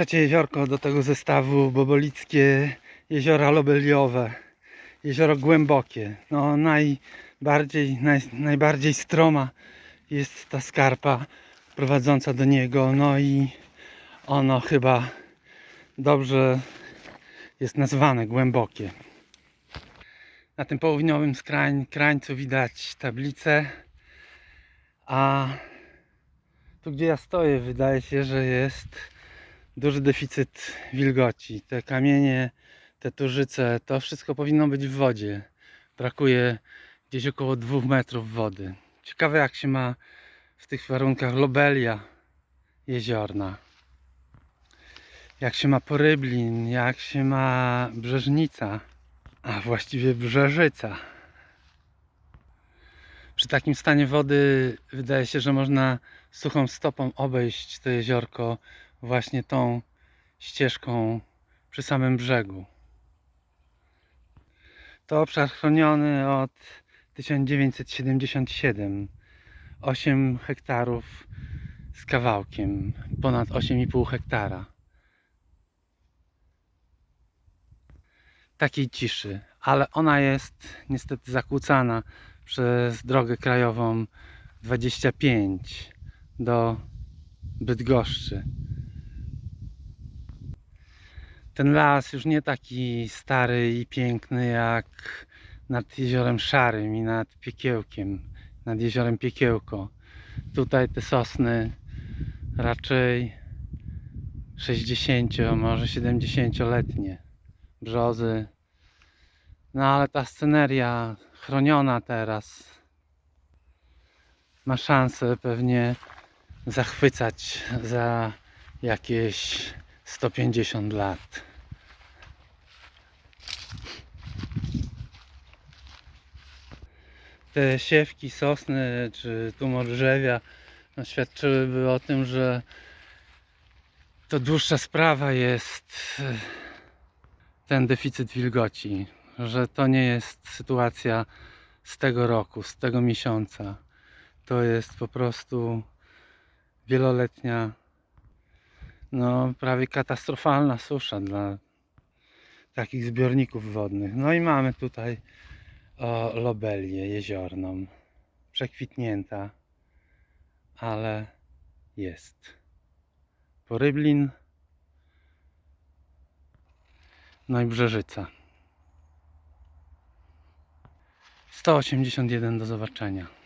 trzecie jeziorko do tego zestawu, Bobolickie jeziora lobeliowe, jezioro głębokie. No najbardziej, naj, najbardziej stroma jest ta skarpa prowadząca do niego, no i ono chyba dobrze jest nazwane głębokie. Na tym południowym skrań, krańcu widać tablicę, a tu gdzie ja stoję wydaje się, że jest duży deficyt wilgoci. Te kamienie, te turzyce, to wszystko powinno być w wodzie. Brakuje gdzieś około 2 metrów wody. Ciekawe jak się ma w tych warunkach lobelia jeziorna. Jak się ma poryblin, jak się ma brzeżnica, a właściwie brzeżyca. Przy takim stanie wody wydaje się, że można suchą stopą obejść to jeziorko właśnie tą ścieżką przy samym brzegu. To obszar chroniony od 1977. 8 hektarów z kawałkiem, ponad 8,5 hektara. Takiej ciszy, ale ona jest niestety zakłócana przez drogę krajową 25 do Bydgoszczy. Ten las już nie taki stary i piękny jak nad jeziorem Szarym i nad Piekiełkiem, nad jeziorem Piekiełko. Tutaj te sosny raczej 60, może 70-letnie brzozy. No ale ta sceneria chroniona teraz ma szansę pewnie zachwycać za jakieś 150 lat. Te siewki, sosny czy tumordrzewia no, świadczyłyby o tym, że to dłuższa sprawa jest e, ten deficyt wilgoci, że to nie jest sytuacja z tego roku, z tego miesiąca. To jest po prostu wieloletnia, no prawie katastrofalna susza dla takich zbiorników wodnych. No i mamy tutaj o, lobelię jeziorną, przekwitnięta, ale jest. Poryblin, no i Brzeżyca. 181 do zobaczenia.